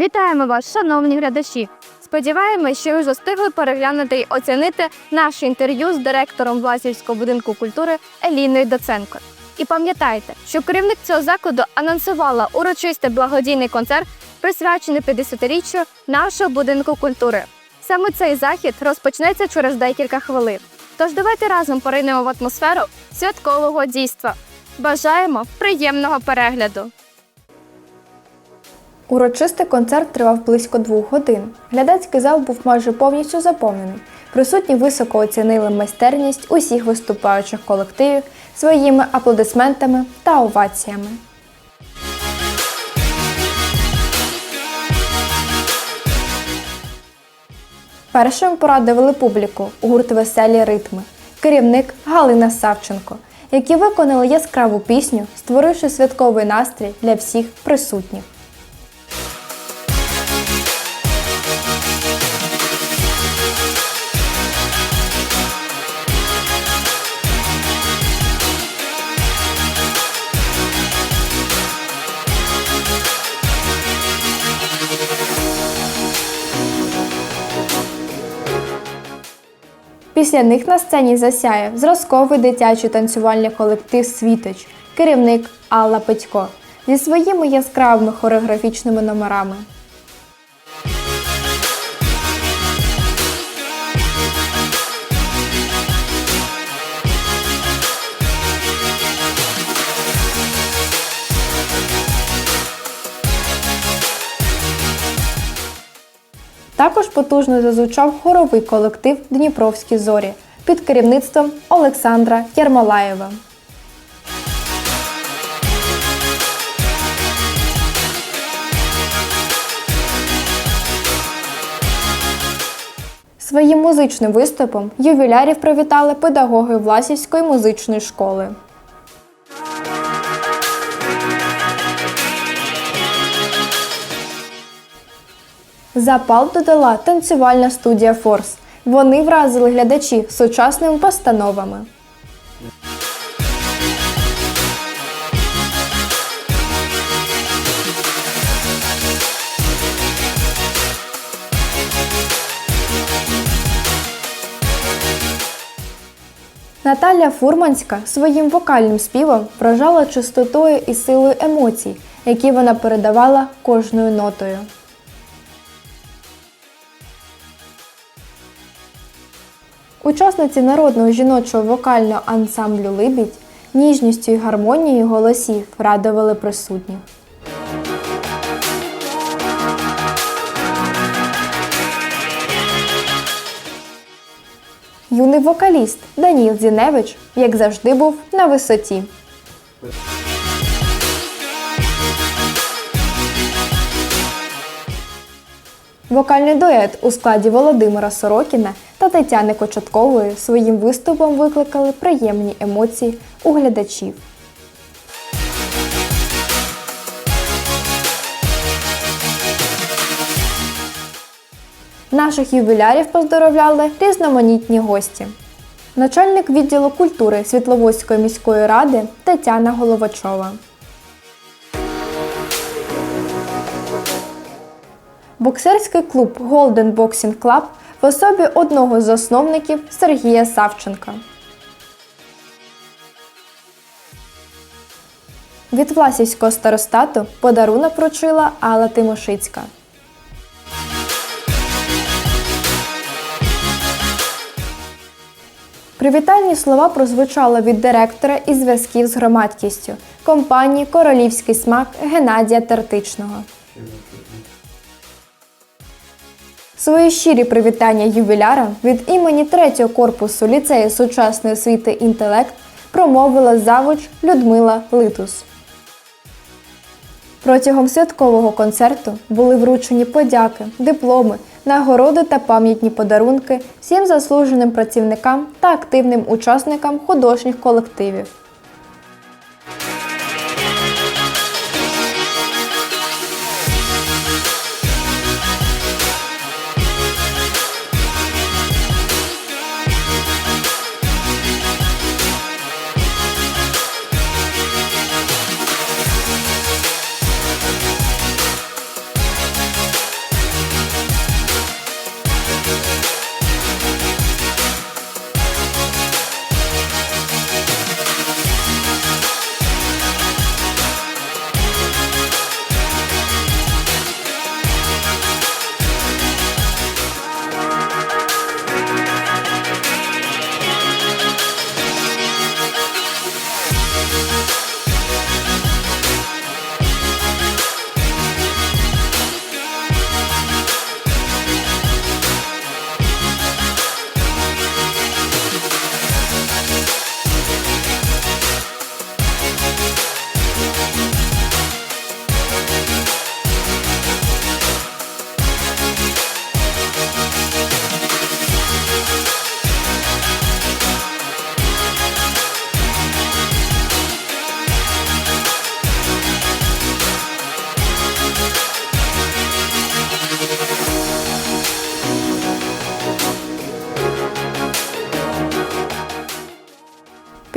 Вітаємо вас, шановні глядачі! Сподіваємось, що ви вже переглянути і оцінити наше інтерв'ю з директором Власівського будинку культури Еліною Доценко. І пам'ятайте, що керівник цього закладу анонсувала урочистий благодійний концерт, присвячений 50-річчю нашого будинку культури. Саме цей захід розпочнеться через декілька хвилин. Тож давайте разом поринемо в атмосферу святкового дійства. Бажаємо приємного перегляду! Урочистий концерт тривав близько двох годин. Глядацький зал був майже повністю заповнений. Присутні високо оцінили майстерність усіх виступаючих колективів своїми аплодисментами та оваціями. Першим порадували публіку гурт Веселі ритми, керівник Галина Савченко, які виконали яскраву пісню, створивши святковий настрій для всіх присутніх. Після них на сцені засяє зразковий дитячий танцювальний колектив Світоч, керівник Алла Петько зі своїми яскравими хореографічними номерами. Також потужно зазвучав хоровий колектив Дніпровські зорі під керівництвом Олександра Ярмолаєва. Своїм музичним виступом ювілярів привітали педагоги Власівської музичної школи. Запал додала танцювальна студія Форс. Вони вразили глядачів сучасними постановами. Наталя Фурманська своїм вокальним співом вражала чистотою і силою емоцій, які вона передавала кожною нотою. Учасниці народного жіночого вокального ансамблю Либідь ніжністю і гармонією голосів радували присутніх. Юний вокаліст Даніл Зіневич, як завжди, був на висоті. Вокальний дует у складі Володимира Сорокіна та Тетяни Кочаткової своїм виступом викликали приємні емоції у глядачів. Наших ювілярів поздоровляли різноманітні гості. Начальник відділу культури Світловодської міської ради Тетяна Головачова. Боксерський клуб Golden Boxing Club в особі одного з засновників Сергія Савченка. Від Власівського старостату подарунок вручила Алла Тимошицька. Привітальні слова прозвучали від директора із зв'язків з громадськістю компанії Королівський смак Геннадія Тертичного. Свої щирі привітання ювілярам від імені третього корпусу ліцею сучасної освіти інтелект промовила завуч Людмила Литус. Протягом святкового концерту були вручені подяки, дипломи, нагороди та пам'ятні подарунки всім заслуженим працівникам та активним учасникам художніх колективів.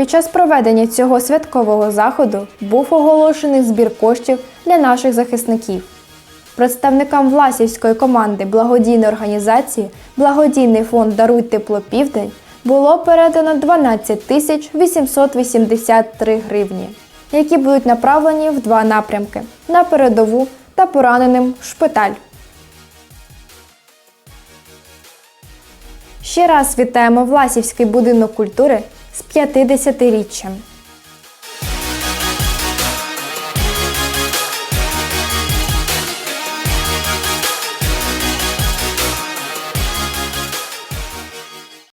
Під час проведення цього святкового заходу був оголошений збір коштів для наших захисників. Представникам Власівської команди благодійної організації Благодійний фонд Даруй тепло Південь було передано 12 тисяч 883 гривні, які будуть направлені в два напрямки на передову та пораненим в шпиталь. Ще раз вітаємо Власівський будинок культури з 50-річчям.